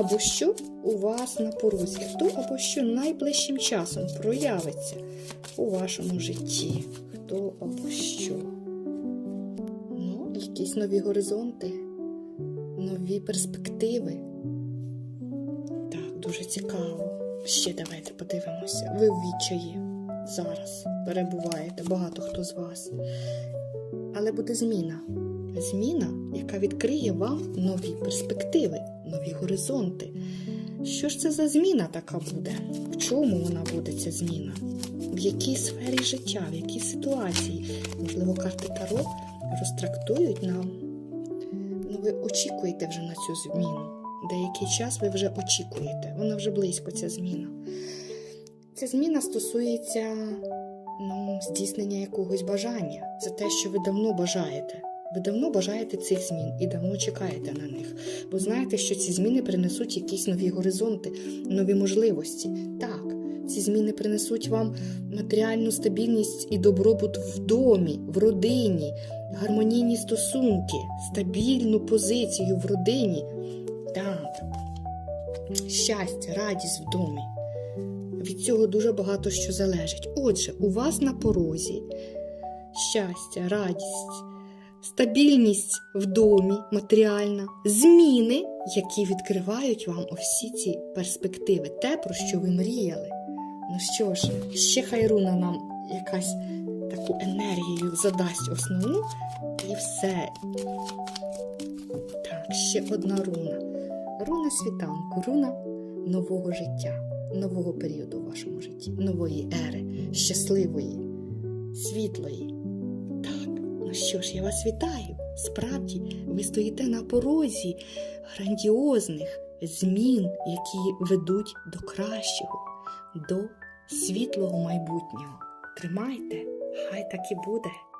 або що у вас на порозі? Хто або що найближчим часом проявиться у вашому житті? Хто або що? Ну, якісь нові горизонти, нові перспективи. Так, дуже цікаво. Ще давайте подивимося. Ви в відчаї зараз перебуваєте, багато хто з вас. Але буде зміна. Зміна, яка відкриє вам нові перспективи, нові горизонти. Що ж це за зміна така буде? В чому вона буде ця зміна? В якій сфері життя, в якій ситуації? Можливо, карти Таро розтрактують нам. Ну, ви очікуєте вже на цю зміну. Деякий час ви вже очікуєте. Вона вже близько, ця зміна. Ця зміна стосується ну, здійснення якогось бажання. Це те, що ви давно бажаєте. Ви давно бажаєте цих змін і давно чекаєте на них. Бо знаєте, що ці зміни принесуть якісь нові горизонти, нові можливості. Так, ці зміни принесуть вам матеріальну стабільність і добробут в домі, в родині, гармонійні стосунки, стабільну позицію в родині. Так, щастя, радість в домі. Від цього дуже багато що залежить. Отже, у вас на порозі щастя, радість, стабільність в домі, матеріальна, зміни, які відкривають вам всі ці перспективи, те, про що ви мріяли. Ну що ж, ще хай руна нам якась таку енергію задасть основну, і все. Так, ще одна руна. Руна світанку, руна нового життя, нового періоду в вашому житті, нової ери, щасливої, світлої. Ну що ж, я вас вітаю. Справді, ви стоїте на порозі грандіозних змін, які ведуть до кращого, до світлого майбутнього. Тримайте, хай так і буде.